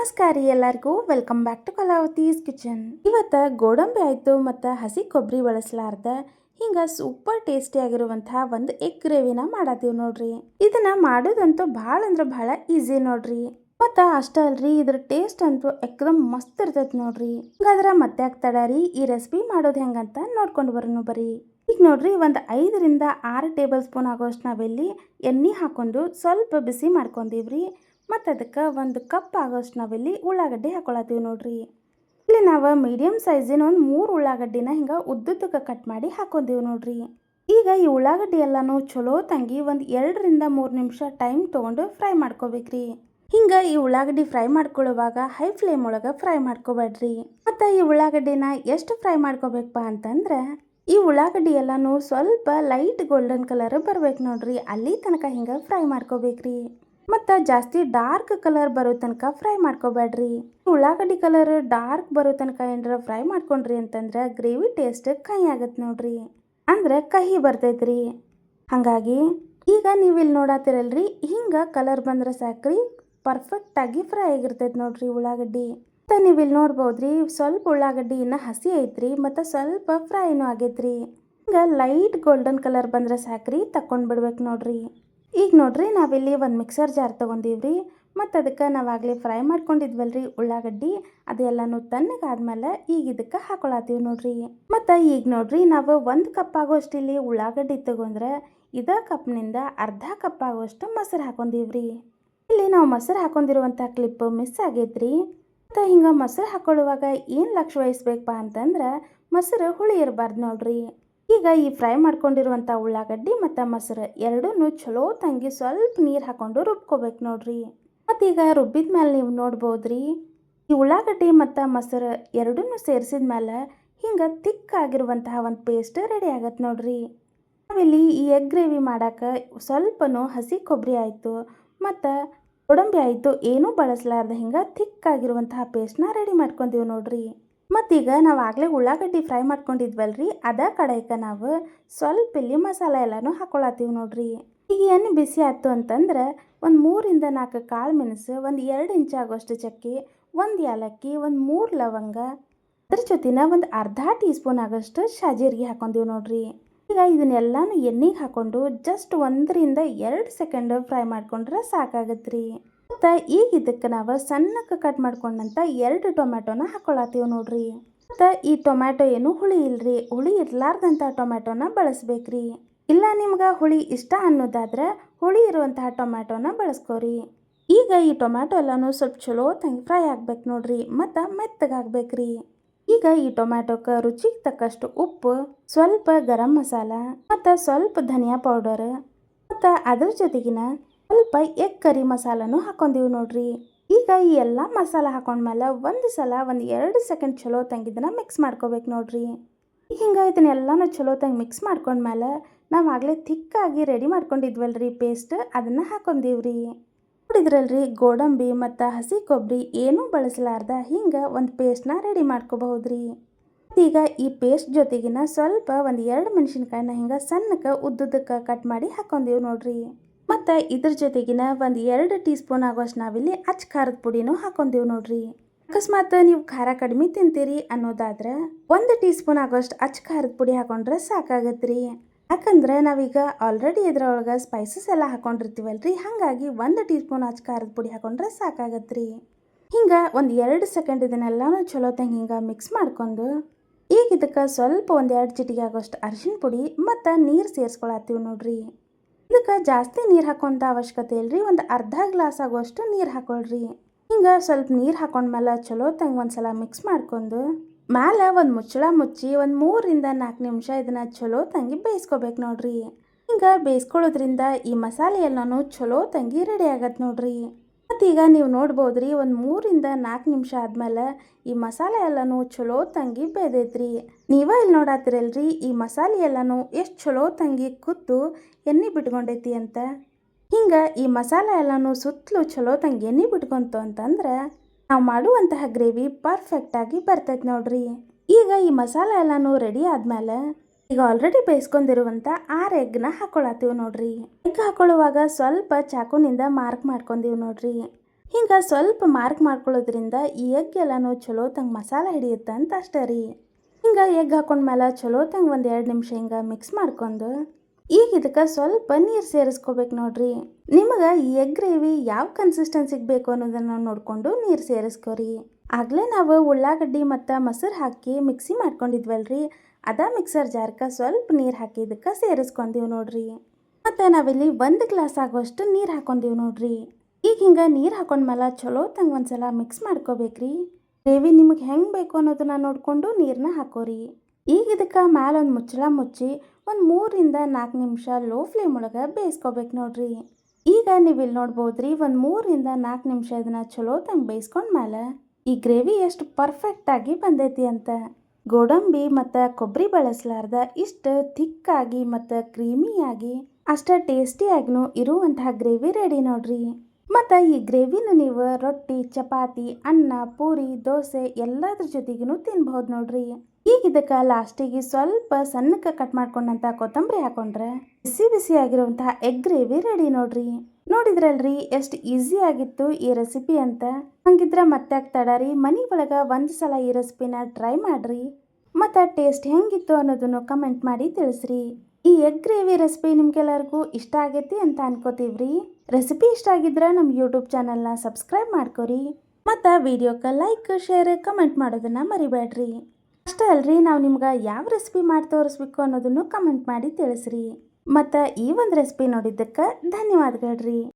ನಮಸ್ಕಾರ ರೀ ಎಲ್ಲರಿಗೂ. Welcome back to Kalavati's kitchen ಇವತ್ತು ಗೋಡಂಬಿ ಆಯಿತು ಮತ್ತು ಹಸಿ ಕೊಬ್ಬರಿ ಬಳಸಲಾರ್ದ. ಹಿಂಗೆ ಸೂಪರ್ ಟೇಸ್ಟಿ ಆಗಿರುವಂತಹ ಒಂದು ಎಗ್ ಗ್ರೇವಿನ ಮಾಡತ್ತೀವಿ ನೋಡ್ರಿ. ಇದನ್ನ ಮಾಡೋದಂತೂ ಭಾಳ ಅಂದ್ರೆ ಭಾಳ ಈಸಿ ನೋಡ್ರಿ. ಮತ್ತು ಅಷ್ಟೇ ಅಲ್ರಿ, ಇದ್ರ ಟೇಸ್ಟ್ ಅಂತೂ ಎಕ್ದಮ್ ಮಸ್ತ್ ಇರ್ತೈತಿ ನೋಡ್ರಿ. ಹಿಂಗಾದ್ರೆ ಮತ್ತೆ ಆಗ್ತಡ ರೀ ಈ ರೆಸಿಪಿ ಮಾಡೋದು ಹೆಂಗಂತ ನೋಡ್ಕೊಂಡು ಬರೋನು ಬರ್ರಿ ಈಗ ನೋಡ್ರಿ, ಒಂದು ಐದರಿಂದ ಆರು ಟೇಬಲ್ ಸ್ಪೂನ್ ಆಗೋಷ್ಟು ನಾವೆಲ್ಲಿ ಎಣ್ಣೆ ಹಾಕೊಂಡು ಸ್ವಲ್ಪ ಬಿಸಿ ಮಾಡ್ಕೊಂಡೀವ್ರಿ. ಮತ್ತು ಅದಕ್ಕೆ ಒಂದು ಕಪ್ ಆಗೋಷ್ಟು ನಾವಿಲ್ಲಿ ಉಳ್ಳಾಗಡ್ಡಿ ಹಾಕೊಳತ್ತೀವಿ ನೋಡ್ರಿ. ಇಲ್ಲಿ ನಾವು ಮೀಡಿಯಮ್ ಸೈಜಿನ ಒಂದು ಮೂರು ಉಳ್ಳಾಗಡ್ಡಿನ ಹಿಂಗೆ ಉದ್ದುದ್ದಕ್ಕೆ ಕಟ್ ಮಾಡಿ ಹಾಕೊಂದೀವಿ ನೋಡ್ರಿ. ಈಗ ಈ ಉಳ್ಳಾಗಡ್ಡಿ ಎಲ್ಲನೂ ಚಲೋ ತಂಗಿ ಒಂದು ಎರಡರಿಂದ ಮೂರು ನಿಮಿಷ ಟೈಮ್ ತೊಗೊಂಡು ಫ್ರೈ ಮಾಡ್ಕೋಬೇಕ್ರಿ. ಹಿಂಗೆ ಈ ಉಳ್ಳಾಗಡ್ಡಿ ಫ್ರೈ ಮಾಡ್ಕೊಳ್ಳುವಾಗ ಹೈ ಫ್ಲೇಮ್ ಒಳಗೆ ಫ್ರೈ ಮಾಡ್ಕೋಬೇಡ್ರಿ. ಮತ್ತು ಈ ಉಳ್ಳಾಗಡ್ಡಿನ ಎಷ್ಟು ಫ್ರೈ ಮಾಡ್ಕೋಬೇಕಪ್ಪ ಅಂತಂದ್ರೆ ಈ ಉಳ್ಳಾಗಡ್ಡಿ ಎಲ್ಲನೂ ಸ್ವಲ್ಪ ಲೈಟ್ ಗೋಲ್ಡನ್ ಕಲರ್ ಬರ್ಬೇಕು ನೋಡ್ರಿ. ಅಲ್ಲಿ ತನಕ ಹಿಂಗೆ ಫ್ರೈ ಮಾಡ್ಕೋಬೇಕ್ರಿ. ಮತ್ತು ಜಾಸ್ತಿ ಡಾರ್ಕ್ ಕಲರ್ ಬರೋ ತನಕ ಫ್ರೈ ಮಾಡ್ಕೋಬೇಡ್ರಿ. ಉಳ್ಳಾಗಡ್ಡಿ ಕಲರ್ ಡಾರ್ಕ್ ಬರೋ ತನಕ ಏನಾರ ಫ್ರೈ ಮಾಡ್ಕೊಂಡ್ರಿ ಅಂತಂದ್ರೆ ಗ್ರೇವಿ ಟೇಸ್ಟ್ ಕಹಿ ಆಗತ್ತೆ ನೋಡ್ರಿ. ಅಂದ್ರೆ ಕಹಿ ಬರ್ತೈತ್ರಿ. ಹಾಗಾಗಿ ಈಗ ನೀವು ಇಲ್ಲಿ ನೋಡತ್ತಿರಲ್ರಿ ಹಿಂಗೆ ಕಲರ್ ಬಂದ್ರೆ ಸಾಕ್ರಿ ಪರ್ಫೆಕ್ಟಾಗಿ ಫ್ರೈ ಆಗಿರ್ತೈತೆ ನೋಡ್ರಿ ಉಳ್ಳಾಗಡ್ಡಿ. ಮತ್ತು ನೀವು ಇಲ್ಲಿ ನೋಡ್ಬೋದ್ರಿ, ಸ್ವಲ್ಪ ಉಳ್ಳಾಗಡ್ಡಿ ಇನ್ನೂ ಹಸಿ ಐತ್ರಿ, ಮತ್ತು ಸ್ವಲ್ಪ ಫ್ರೈನೂ ಆಗೈತ್ರಿ. ಹಿಂಗೆ ಲೈಟ್ ಗೋಲ್ಡನ್ ಕಲರ್ ಬಂದ್ರೆ ಸಾಕ್ರಿ, ತಕೊಂಡ್ ಬಿಡ್ಬೇಕು ನೋಡ್ರಿ. ಈಗ ನೋಡ್ರಿ ನಾವಿಲ್ಲಿ ಒಂದು ಮಿಕ್ಸರ್ ಜಾರ್ ತೊಗೊಂಡೀವ್ರಿ. ಮತ್ತು ಅದಕ್ಕೆ ನಾವಾಗಲೇ ಫ್ರೈ ಮಾಡ್ಕೊಂಡಿದ್ವಲ್ರಿ ಉಳ್ಳಾಗಡ್ಡಿ. ಅದೆಲ್ಲನೂ ತಣ್ಣಗಾದ್ಮೇಲೆ ಈಗ ಇದಕ್ಕೆ ಹಾಕೊಳತ್ತೀವಿ ನೋಡ್ರಿ. ಮತ್ತು ಈಗ ನೋಡ್ರಿ ನಾವು ಒಂದು ಕಪ್ ಆಗೋಷ್ಟು ಇಲ್ಲಿ ಉಳ್ಳಾಗಡ್ಡಿ ತಗೊಂಡ್ರೆ ಇದೇ ಕಪ್ನಿಂದ ಅರ್ಧ ಕಪ್ ಆಗೋಷ್ಟು ಮೊಸರು ಹಾಕೊಂಡಿವ್ರಿ. ಇಲ್ಲಿ ನಾವು ಮೊಸರು ಹಾಕೊಂಡಿರುವಂಥ ಕ್ಲಿಪ್ ಮಿಸ್ ಆಗೈತ್ರಿ. ಮತ್ತು ಹಿಂಗೆ ಮೊಸರು ಹಾಕೊಳ್ಳುವಾಗ ಏನು ಲಕ್ಷ ವಹಿಸ್ಬೇಕಪ್ಪ ಅಂತಂದ್ರೆ ಮೊಸರು ಹುಳಿ ಇರಬಾರ್ದು ನೋಡ್ರಿ. ಈಗ ಈ ಫ್ರೈ ಮಾಡ್ಕೊಂಡಿರುವಂಥ ಉಳ್ಳಾಗಡ್ಡಿ ಮತ್ತು ಮೊಸರು ಎರಡೂ ಚಲೋ ತಂಗಿ ಸ್ವಲ್ಪ ನೀರು ಹಾಕ್ಕೊಂಡು ರುಬ್ಕೋಬೇಕು ನೋಡ್ರಿ. ಈಗ ರುಬ್ಬಿದ ಮೇಲೆ ನೀವು ನೋಡ್ಬೋದ್ರಿ, ಈ ಉಳ್ಳಾಗಡ್ಡಿ ಮತ್ತು ಮೊಸರು ಎರಡೂ ಸೇರಿಸಿದ ಮೇಲೆ ಹಿಂಗೆ ತಿಕ್ಕಾಗಿರುವಂತಹ ಒಂದು ಪೇಸ್ಟ್ ರೆಡಿ ಆಗತ್ತೆ ನೋಡ್ರಿ. ಆಮೇಲೆ ಈ ಎಗ್ ಗ್ರೇವಿ ಮಾಡೋಕೆ ಸ್ವಲ್ಪನೂ ಹಸಿ ಕೊಬ್ಬರಿ ಆಯಿತು ಮತ್ತು ಗೋಡಂಬಿ ಆಯಿತು, ಏನೂ ಬಳಸಲಾರ್ದ ಹಿಂಗೆ ತಿಕ್ಕಾಗಿರುವಂತಹ ಪೇಸ್ಟ್ನ ರೆಡಿ ಮಾಡ್ಕೊಂತೀವಿ ನೋಡ್ರಿ. ಮತ್ತೀಗ ನಾವು ಆಗಲೇ ಉಳ್ಳಾಗಡ್ಡಿ ಫ್ರೈ ಮಾಡ್ಕೊಂಡಿದ್ವಲ್ಲ ರೀ ಅದ ಕಡೆಗೆ ನಾವು ಸ್ವಲ್ಪ ಇಲ್ಲಿ ಮಸಾಲೆ ಎಲ್ಲನೂ ಹಾಕ್ಕೊಳತ್ತೀವಿ ನೋಡ್ರಿ. ಈಗ ಏನು ಬಿಸಿ ಆಯ್ತು ಅಂತಂದ್ರೆ ಒಂದು ಮೂರಿಂದ ನಾಲ್ಕು ಕಾಳು ಮೆಣಸು, ಒಂದು ಎರಡು ಇಂಚ್ ಆಗೋಷ್ಟು ಚಕ್ಕೆ, ಒಂದು ಏಲಕ್ಕಿ ಒಂದು ಮೂರು ಲವಂಗ, ಅದ್ರ ಜೊತೆನ ಒಂದು ಅರ್ಧ ಟೀ ಸ್ಪೂನ್ ಆಗೋಷ್ಟು ಶಾಜಿರ್ಗಿ ಹಾಕೊಂಡಿವಿ ನೋಡ್ರಿ. ಈಗ ಇದನ್ನೆಲ್ಲಾನು ಎಣ್ಣೆಗೆ ಹಾಕೊಂಡು ಜಸ್ಟ್ ಒಂದರಿಂದ ಎರಡು ಸೆಕೆಂಡ್ ಫ್ರೈ ಮಾಡ್ಕೊಂಡ್ರೆ ಸಾಕಾಗತ್ತೆ ರೀ ಮತ್ತು ಈಗ ಇದಕ್ಕೆ ನಾವು ಸಣ್ಣಕ್ಕೆ ಕಟ್ ಮಾಡ್ಕೊಂಡಂತ ಎರಡು ಟೊಮ್ಯಾಟೋನ ಹಾಕೊಳತ್ತೀವಿ ನೋಡ್ರಿ. ಮತ್ತು ಈ ಟೊಮ್ಯಾಟೊ ಏನು ಹುಳಿ ಇಲ್ರಿ? ಹುಳಿ ಇರ್ಲಾರ್ದಂಥ ಟೊಮ್ಯಾಟೋನ ಬಳಸ್ಬೇಕ್ರಿ. ಇಲ್ಲ ನಿಮ್ಗೆ ಹುಳಿ ಇಷ್ಟ ಅನ್ನೋದಾದ್ರೆ ಹುಳಿ ಇರುವಂತಹ ಟೊಮ್ಯಾಟೋನ ಬಳಸ್ಕೋರಿ. ಈಗ ಈ ಟೊಮ್ಯಾಟೊ ಎಲ್ಲನೂ ಸ್ವಲ್ಪ ಚಲೋ ತಂಗಿ ಫ್ರೈ ಆಗ್ಬೇಕು ನೋಡ್ರಿ, ಮತ್ತು ಮೆತ್ತಗಾಗ್ಬೇಕ್ರಿ. ಈಗ ಈ ಟೊಮ್ಯಾಟೊಕ್ಕೆ ರುಚಿಗೆ ತಕ್ಕಷ್ಟು ಉಪ್ಪು, ಸ್ವಲ್ಪ ಗರಂ ಮಸಾಲ, ಮತ್ತು ಸ್ವಲ್ಪ ಧನಿಯಾ ಪೌಡರ್, ಮತ್ತು ಅದ್ರ ಜೊತೆಗಿನ ಸ್ವಲ್ಪ ಎಗ್ ಕರಿ ಮಸಾಲನೂ ಹಾಕೊಂಡೀವಿ ನೋಡ್ರಿ. ಈಗ ಈ ಎಲ್ಲ ಮಸಾಲ ಹಾಕೊಂಡ್ಮೇಲೆ ಒಂದು ಸಲ ಒಂದು ಎರಡು ಸೆಕೆಂಡ್ ಚಲೋ ತಂಗಿದ್ದನ್ನ ಮಿಕ್ಸ್ ಮಾಡ್ಕೋಬೇಕು ನೋಡ್ರಿ. ಹಿಂಗೆ ಇದನ್ನೆಲ್ಲನೂ ಚಲೋ ತಂಗಿ ಮಿಕ್ಸ್ ಮಾಡ್ಕೊಂಡ್ಮೇಲೆ ನಾವು ಆಗಲೇ ಥಿಕ್ಕಾಗಿ ರೆಡಿ ಮಾಡ್ಕೊಂಡಿದ್ವಲ್ರಿ ಪೇಸ್ಟ್ ಅದನ್ನು ಹಾಕೊಂಡೀವ್ರಿ ನೋಡಿದ್ರಲ್ರಿ ಗೋಡಂಬಿ ಮತ್ತು ಹಸಿ ಕೊಬ್ಬರಿ ಏನೂ ಬಳಸಲಾರ್ದ ಹಿಂಗೆ ಒಂದು ಪೇಸ್ಟ್ನ ರೆಡಿ ಮಾಡ್ಕೋಬಹುದ್ರಿ. ಈಗ ಈ ಪೇಸ್ಟ್ ಜೊತೆಗಿನ ಸ್ವಲ್ಪ ಒಂದು ಎರಡು ಮೆಣಸಿನ್ಕಾಯಿನ ಹಿಂಗೆ ಸಣ್ಣಕ್ಕೆ ಉದ್ದುದಕ್ಕೆ ಕಟ್ ಮಾಡಿ ಹಾಕೊಂಡೀವಿ ನೋಡ್ರಿ. ಮತ್ತು ಇದ್ರ ಜೊತೆಗಿನ ಒಂದು ಎರಡು ಟೀ ಸ್ಪೂನ್ ಆಗೋಷ್ಟು ನಾವಿಲ್ಲಿ ಅಚ್ಚ ಖಾರದ ಪುಡಿನೂ ಹಾಕೊಂಡೀವಿ ನೋಡ್ರಿ. ಅಕಸ್ಮಾತ್ ನೀವು ಖಾರ ಕಡಿಮೆ ತಿಂತೀರಿ ಅನ್ನೋದಾದ್ರೆ ಒಂದು ಟೀ ಸ್ಪೂನ್ ಆಗೋಷ್ಟು ಅಚ್ಚ ಖಾರದ ಪುಡಿ ಹಾಕೊಂಡ್ರೆ ಸಾಕಾಗತ್ರಿ. ಯಾಕಂದ್ರೆ ನಾವೀಗ ಆಲ್ರೆಡಿ ಇದ್ರೊಳಗೆ ಸ್ಪೈಸಸ್ ಎಲ್ಲ ಹಾಕೊಂಡಿರ್ತೀವಲ್ರಿ, ಹಾಗಾಗಿ ಒಂದು ಟೀ ಸ್ಪೂನ್ ಅಚ್ಚ ಖಾರದ ಪುಡಿ ಹಾಕೊಂಡ್ರೆ ಸಾಕಾಗತ್ರಿ. ಹಿಂಗೆ ಒಂದು ಎರಡು ಸೆಕೆಂಡ್ ಇದನ್ನೆಲ್ಲನೂ ಚಲೋ ತಂಗ ಹಿಂಗೆ ಮಿಕ್ಸ್ ಮಾಡ್ಕೊಂಡು, ಈಗ ಇದಕ್ಕೆ ಸ್ವಲ್ಪ ಒಂದೆರಡು ಚಿಟಿಗೆ ಆಗೋಷ್ಟು ಅರಿಶಿನ ಪುಡಿ ಮತ್ತು ನೀರು ಸೇರಿಸ್ಕೊಳತ್ತೀವಿ ನೋಡ್ರಿ. ಇದಕ್ಕೆ ಜಾಸ್ತಿ ನೀರು ಹಾಕೋಂಥ ಅವಶ್ಯಕತೆ ಇಲ್ರಿ, ಒಂದು ಅರ್ಧ ಗ್ಲಾಸ್ ಆಗೋಷ್ಟು ನೀರು ಹಾಕೊಳ್ರಿ. ಹಿಂಗೆ ಸ್ವಲ್ಪ ನೀರು ಹಾಕೊಂಡ್ಮೇಲೆ ಚಲೋ ತಂಗ ಒಂದು ಸಲ ಮಿಕ್ಸ್ ಮಾಡ್ಕೊಂಡು, ಮ್ಯಾಲೆ ಒಂದು ಮುಚ್ಚಳ ಮುಚ್ಚಿ ಒಂದು ಮೂರರಿಂದ ನಾಲ್ಕು ನಿಮಿಷ ಇದನ್ನು ಚಲೋ ತಂಗಿ ಬೇಯಿಸ್ಕೋಬೇಕು ನೋಡ್ರಿ. ಹಿಂಗೆ ಬೇಯಿಸ್ಕೊಳ್ಳೋದ್ರಿಂದ ಈ ಮಸಾಲೆ ಎಲ್ಲನೂ ಚಲೋ ತಂಗಿ ರೆಡಿ ಆಗತ್ತೆ ನೋಡ್ರಿ. ಮತ್ತೀಗ ನೀವು ನೋಡ್ಬೋದ್ರಿ ಒಂದು ಮೂರಿಂದ ನಾಲ್ಕು ನಿಮಿಷ ಆದಮೇಲೆ ಈ ಮಸಾಲೆ ಎಲ್ಲನೂ ಚಲೋ ತಂಗಿ ಬೇದೈತ್ರಿ. ನೀವೇ ಇಲ್ಲಿ ನೋಡಾತಿರಲ್ರಿ ಈ ಮಸಾಲೆ ಎಲ್ಲನೂ ಎಷ್ಟು ಚಲೋ ತಂಗಿ ಕುದ್ದು ಎಣ್ಣೆ ಬಿಟ್ಕೊಂಡೈತಿ ಅಂತ. ಹಿಂಗೆ ಈ ಮಸಾಲೆ ಎಲ್ಲನೂ ಸುತ್ತಲೂ ಚಲೋ ತಂಗಿ ಎಣ್ಣೆ ಬಿಟ್ಕೊಂತು ಅಂತಂದ್ರೆ ನಾವು ಮಾಡುವಂತಹ ಗ್ರೇವಿ ಪರ್ಫೆಕ್ಟಾಗಿ ಬರ್ತೈತೆ ನೋಡ್ರಿ. ಈಗ ಈ ಮಸಾಲೆ ಎಲ್ಲನೂ ರೆಡಿ ಆದಮೇಲೆ ಈಗ ಆಲ್ರೆಡಿ ಬೇಯಿಸ್ಕೊಂಡಿರುವಂಥ ಆರು ಎಗ್ನ ಹಾಕೊಳತ್ತೀವಿ ನೋಡ್ರಿ. ಎಗ್ ಹಾಕೊಳ್ಳುವಾಗ ಸ್ವಲ್ಪ ಚಾಕುನಿಂದ ಮಾರ್ಕ್ ಮಾಡ್ಕೊಂಡಿವಿ ನೋಡ್ರಿ. ಹಿಂಗೆ ಸ್ವಲ್ಪ ಮಾರ್ಕ್ ಮಾಡ್ಕೊಳ್ಳೋದ್ರಿಂದ ಈ ಎಗ್ ಎಲ್ಲನೂ ಚಲೋ ತಂಗ ಮಸಾಲ ಹಿಡಿಯುತ್ತೆ ಅಂತ ಅಷ್ಟೇ ರೀ. ಹಿಂಗೆ ಎಗ್ ಹಾಕೊಂಡ್ಮೇಲೆ ಚಲೋ ತಂಗ ಒಂದು ಎರಡು ನಿಮಿಷ ಹಿಂಗೆ ಮಿಕ್ಸ್ ಮಾಡ್ಕೊಂಡು ಈಗ ಇದಕ್ಕೆ ಸ್ವಲ್ಪ ನೀರು ಸೇರಿಸ್ಕೋಬೇಕು ನೋಡ್ರಿ. ನಿಮಗೆ ಈ ಎಗ್ ಗ್ರೇವಿ ಯಾವ ಕನ್ಸಿಸ್ಟೆನ್ಸಿಗೆ ಬೇಕು ಅನ್ನೋದನ್ನು ನೋಡಿಕೊಂಡು ನೀರು ಸೇರಿಸ್ಕೋರಿ. ಆಗಲೇ ನಾವು ಉಳ್ಳಾಗಡ್ಡಿ ಮತ್ತು ಮೊಸರು ಹಾಕಿ ಮಿಕ್ಸಿ ಮಾಡ್ಕೊಂಡಿದ್ವಲ್ರಿ. ಅದ ಮಿಕ್ಸರ್ ಜಾರ್ಕ ಸ್ವಲ್ಪ ನೀರು ಹಾಕಿ ಇದಕ್ಕೆ ಸೇರಿಸ್ಕೊಂಡೀವಿ ನೋಡ್ರಿ. ಮತ್ತು ನಾವಿಲ್ಲಿ ಒಂದು ಗ್ಲಾಸ್ ಆಗೋಷ್ಟು ನೀರು ಹಾಕೊಂಡೀವಿ ನೋಡ್ರಿ. ಈಗ ಹಿಂಗೆ ನೀರು ಹಾಕೊಂಡ್ಮೇಲೆ ಚಲೋ ತಂಗ ಒಂದ್ಸಲ ಮಿಕ್ಸ್ ಮಾಡ್ಕೋಬೇಕ್ರಿ. ಗ್ರೇವಿ ನಿಮಗೆ ಹೆಂಗೆ ಬೇಕು ಅನ್ನೋದನ್ನ ನೋಡಿಕೊಂಡು ನೀರನ್ನ ಹಾಕೋರಿ. ಈಗ ಇದಕ್ಕೆ ಮ್ಯಾಲ ಒಂದು ಮುಚ್ಚಳ ಮುಚ್ಚಿ ಒಂದು ಮೂರಿಂದ ನಾಲ್ಕು ನಿಮಿಷ ಲೋ ಫ್ಲೇಮ್ ಒಳಗೆ ಬೇಯಿಸ್ಕೋಬೇಕು ನೋಡ್ರಿ. ಈಗ ನೀವು ಇಲ್ಲಿ ನೋಡ್ಬೋದ್ರಿ ಒಂದು ಮೂರಿಂದ ನಾಲ್ಕು ನಿಮಿಷ ಇದನ್ನ ಚಲೋ ತಂಗ ಬೇಯಿಸ್ಕೊಂಡ್ಮೇಲೆ ಈ ಗ್ರೇವಿ ಎಷ್ಟು ಪರ್ಫೆಕ್ಟಾಗಿ ಬಂದೈತಿ ಅಂತ. ಗೋಡಂಬಿ ಮತ್ತು ಕೊಬ್ಬರಿ ಬಳಸಲಾರ್ದ ಇಷ್ಟು ಥಿಕ್ಕಾಗಿ ಮತ್ತು ಕ್ರೀಮಿಯಾಗಿ, ಅಷ್ಟ ಟೇಸ್ಟಿಯಾಗಿನೂ ಇರುವಂತಹ ಗ್ರೇವಿ ರೆಡಿ ನೋಡ್ರಿ. ಮತ್ತು ಈ ಗ್ರೇವಿನ ನೀವು ರೊಟ್ಟಿ, ಚಪಾತಿ, ಅನ್ನ, ಪೂರಿ, ದೋಸೆ ಎಲ್ಲದ್ರ ಜೊತೆಗೂ ತಿನ್ಬಹುದು ನೋಡ್ರಿ. ಇದಕ್ಕೆ ಲಾಸ್ಟಿಗೆ ಸ್ವಲ್ಪ ಸಣ್ಣಕ್ಕೆ ಕಟ್ ಮಾಡ್ಕೊಂಡಂತ ಕೊತ್ತಂಬರಿ ಹಾಕೊಂಡ್ರೆ. ಬಿಸಿ ಬಿಸಿ ಆಗಿರುವಂತಹ ಎಗ್ ಗ್ರೇವಿ ರೆಡಿ ನೋಡ್ರಿ. ನೋಡಿದ್ರಲ್ರಿ ಎಷ್ಟು ಈಸಿ ಆಗಿತ್ತು ಈ ರೆಸಿಪಿ ಅಂತ. ಹಂಗಿದ್ರೆ ಮತ್ತೆ ತಡರಿ ಮನೆ ಒಳಗೆ ಒಂದು ಸಲ ಈ ರೆಸಿಪಿನ ಟ್ರೈ ಮಾಡ್ರಿ. ಮತ್ತು ಟೇಸ್ಟ್ ಹೆಂಗಿತ್ತು ಅನ್ನೋದನ್ನು ಕಮೆಂಟ್ ಮಾಡಿ ತಿಳಿಸ್ರಿ. ಈ ಎಗ್ ಗ್ರೇವಿ ರೆಸಿಪಿ ನಿಮ್ಗೆಲ್ಲರಿಗೂ ಇಷ್ಟ ಆಗೈತಿ ಅಂತ ಅನ್ಕೋತೀವ್ರಿ. ರೆಸಿಪಿ ಇಷ್ಟ ಆಗಿದ್ರೆ ನಮ್ಮ ಯೂಟ್ಯೂಬ್ ಚಾನಲ್ನ ಸಬ್ಸ್ಕ್ರೈಬ್ ಮಾಡ್ಕೋರಿ. ಮತ್ತು ವಿಡಿಯೋಕ್ಕೆ ಲೈಕ್ ಶೇರ್ ಕಮೆಂಟ್ ಮಾಡೋದನ್ನು ಮರಿಬೇಡ್ರಿ ಅಷ್ಟೇ ಅಲ್ರಿ, ನಾವು ನಿಮ್ಗೆ ಯಾವ ರೆಸಿಪಿ ಮಾಡಿ ತೋರಿಸ್ಬೇಕು ಅನ್ನೋದನ್ನು ಕಮೆಂಟ್ ಮಾಡಿ ತಿಳಿಸ್ರಿ. ಮತ್ತು ಈ ಒಂದು ರೆಸಿಪಿ ನೋಡಿದ್ದಕ್ಕೆ ಧನ್ಯವಾದಗಳ್ರಿ.